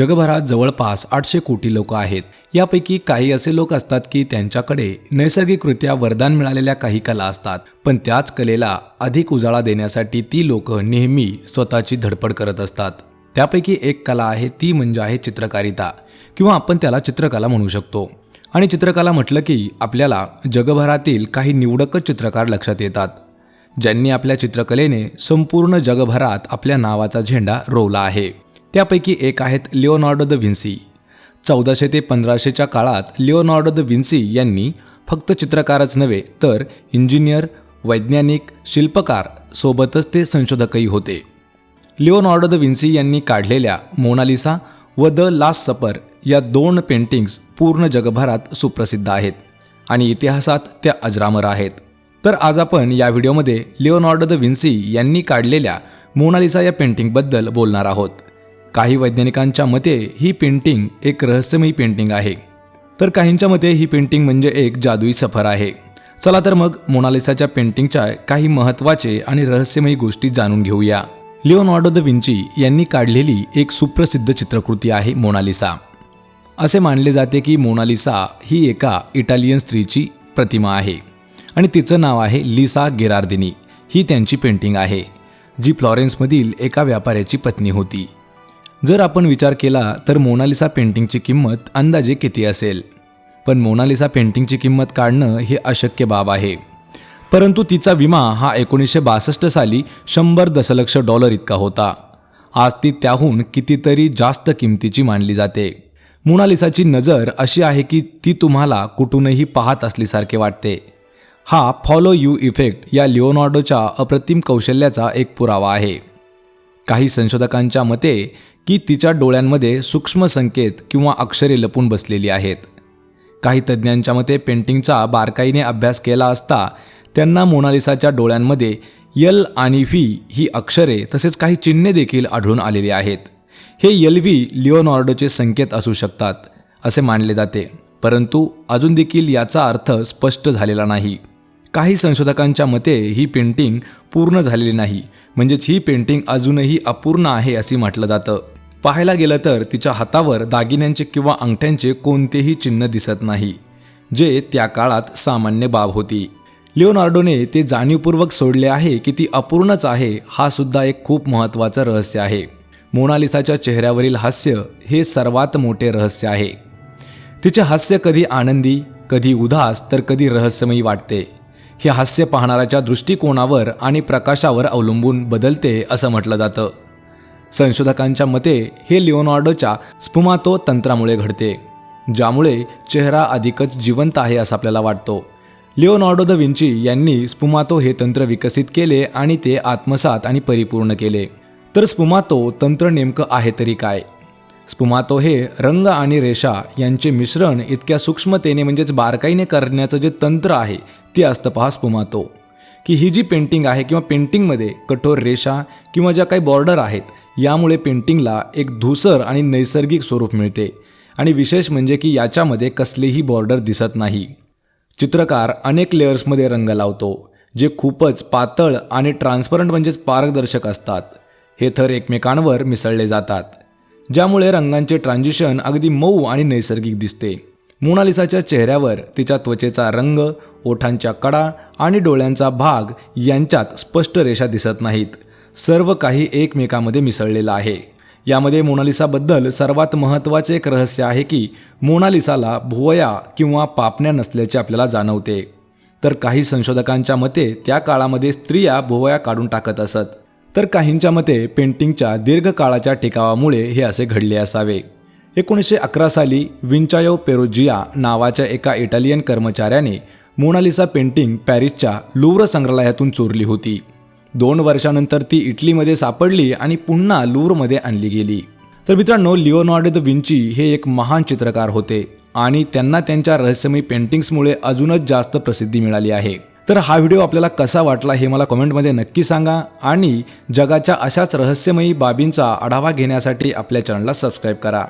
जगभरात जवळपास आठशे कोटी लोक आहेत. यापैकी काही असे लोक असतात की त्यांच्याकडे नैसर्गिकरित्या वरदान मिळालेल्या काही कला असतात. पण त्याच कलेला अधिक उजाळा देण्यासाठी ती लोक नेहमी स्वतःची धडपड करत असतात. त्यापैकी एक कला आहे ती म्हणजे आहे चित्रकारिता. किंवा आपण त्याला चित्रकला म्हणू शकतो. आणि चित्रकला म्हटलं की आपल्याला जगभरातील काही निवडकच चित्रकार लक्षात येतात. ज्यांनी आपल्या चित्रकलेने संपूर्ण जगभरात आपल्या नावाचा झेंडा रोवला आहे. त्यापैकी एक आहेत लिओनार्डो द विन्सी. चौदाशे ते पंधराशेच्या काळात लिओनार्डो द विन्सी यांनी फक्त चित्रकारच नव्हे तर इंजिनियर वैज्ञानिक शिल्पकार सोबतच ते संशोधकही होते. लिओनार्डो द विन्सी यांनी काढलेल्या मोनालिसा व द लास्ट सपर या दोन पेंटिंग्स पूर्ण जगभरात सुप्रसिद्ध आहेत आणि इतिहासात त्या अजरामर आहेत. तर आज आपण या व्हिडिओमध्ये लिओनार्डो द विन्सी यांनी काढलेल्या मोनालिसा या पेंटिंगबद्दल बोलणार आहोत. काही वैज्ञानिकांच्या मते ही पेंटिंग एक रहस्यमयी पेंटिंग आहे. तर काहींच्या मते ही पेंटिंग म्हणजे एक जादुई सफर आहे. चला तर मग मोनालिसाच्या पेंटिंगच्या काही महत्त्वाचे आणि रहस्यमयी गोष्टी जाणून घेऊया. लिओनार्डो द विंची यांनी काढलेली एक सुप्रसिद्ध चित्रकृती आहे मोनालिसा. असे मानले जाते की मोनालिसा ही एका इटालियन स्त्रीची प्रतिमा आहे आणि तिचं नाव आहे लिसा गेरार्दिनी. ही त्यांची पेंटिंग आहे जी फ्लॉरेन्समधील एका व्यापाऱ्याची पत्नी होती. जर आपण विचार केला तर मोनालिसा पेंटिंगची किंमत अंदाजे किती असेल? पण मोनालिसा पेंटिंगची किंमत काढणं हे अशक्य बाब आहे. परंतु तिचा विमा हा एकोणीसशे बासष्ट साली शंभर दशलक्ष डॉलर इतका होता. आज ती त्याहून कितीतरी जास्त किमतीची मानली जाते. मोनालिसाची नजर अशी आहे की ती तुम्हाला कुठूनही पाहत असल्यासारखे वाटते. हा फॉलो यू इफेक्ट या लिओनार्डोच्या अप्रतिम कौशल्याचा एक पुरावा आहे. काही संशोधकांच्या मते की तिच्या डोळ्यांमध्ये सूक्ष्म संकेत किंवा अक्षरे लपून बसलेली आहेत. काही तज्ज्ञांच्या मते पेंटिंगचा बारकाईने अभ्यास केला असता त्यांना मोनालिसाच्या डोळ्यांमध्ये यल आणि व्ही ही अक्षरे तसेच काही चिन्हे देखील आढळून आलेली आहेत. हे यल व्ही लिओनॉर्डोचे संकेत असू शकतात असे मानले जाते. परंतु अजून देखील याचा अर्थ स्पष्ट झालेला नाही. काही संशोधकांच्या मते ही पेंटिंग पूर्ण झालेली नाही म्हणजेच ही पेंटिंग अजूनही अपूर्ण आहे असे म्हटलं जातं. पाहायला गेलं तर तिच्या हातावर दागिन्यांचे किंवा अंगठ्यांचे कोणतेही चिन्ह दिसत नाही जे त्या काळात सामान्य बाब होती. लिओनार्डोने ते जाणीवपूर्वक सोडले आहे की ती अपूर्णच आहे हा सुद्धा एक खूप महत्त्वाचं रहस्य आहे. मोनालिसाच्या चेहऱ्यावरील हास्य हे सर्वात मोठे रहस्य आहे. तिचे हास्य कधी आनंदी कधी उदास तर कधी रहस्यमयी वाटते. हे हास्य पाहणाऱ्याच्या दृष्टिकोनावर आणि प्रकाशावर अवलंबून बदलते असं म्हटलं जातं. संशोधकांच्या मते हे लिओनार्डोच्या स्पुमातो तंत्रामुळे घडते ज्यामुळे चेहरा अधिकच जिवंत आहे असं आपल्याला वाटतो. लिओनार्डो द विंची यांनी स्पुमातो हे तंत्र विकसित केले आणि ते आत्मसात आणि परिपूर्ण केले. तर स्पुमातो तंत्र नेमकं आहे तरी काय? स्पुमातो हे रंग आणि रेषा यांचे मिश्रण इतक्या सूक्ष्मतेने म्हणजेच बारकाईने करण्याचं जे तंत्र आहे ते असतं पहा स्पुमातो. की ही जी पेंटिंग आहे किंवा पेंटिंगमध्ये कठोर रेषा किंवा ज्या काही बॉर्डर आहेत यामुळे पेंटिंगला एक धुसर आणि नैसर्गिक स्वरूप मिळते. आणि विशेष म्हणजे की याच्यामध्ये कसलेही बॉर्डर दिसत नाही. चित्रकार अनेक लेअर्समध्ये रंग लावतो जे खूपच पातळ आणि ट्रान्सपरंट म्हणजेच पारदर्शक असतात. हे थर एकमेकांवर मिसळले जातात. ज्यामुळे रंगांचे ट्रान्झिशन अगदी मऊ आणि नैसर्गिक दिसते. मोनालिसाच्या चेहऱ्यावर तिच्या त्वचेचा रंग ओठांच्या कडा आणि डोळ्यांचा भाग यांच्यात स्पष्ट रेषा दिसत नाहीत. सर्व काही एकमेकामध्ये मिसळलेलं आहे. यामध्ये मोनालिसाबद्दल सर्वात महत्त्वाचे एक रहस्य आहे की मोनालिसाला भुवया किंवा पापण्या नसल्याचे आपल्याला जाणवते. तर काही संशोधकांच्या मते त्या काळामध्ये स्त्रिया भुवया काढून टाकत असत. तर काहींच्या मते पेंटिंगच्या दीर्घकाळाच्या टिकावामुळे हे असे घडले असावे. एकोणीसशे अकरा साली विंचायो पेरोजिया नावाच्या एका इटालियन कर्मचाऱ्याने मोनालिसा पेंटिंग पॅरिसच्या लुव्र संग्रहालयातून चोरली होती. दोन वर्षानंतर ती इटलीमध्ये सापडली आणि पुन्हा लूरमध्ये आणली गेली. तर मित्रांनो लिओनार्डो द विंची हे एक महान चित्रकार होते आणि त्यांना त्यांच्या रहस्यमयी पेंटिंग्समुळे अजूनच जास्त प्रसिद्धी मिळाली आहे. तर हा व्हिडिओ आपल्याला कसा वाटला हे मला कमेंटमध्ये नक्की सांगा आणि जगाच्या अशाच रहस्यमयी बाबींचा आढावा घेण्यासाठी आपल्या चॅनलला सबस्क्राईब करा.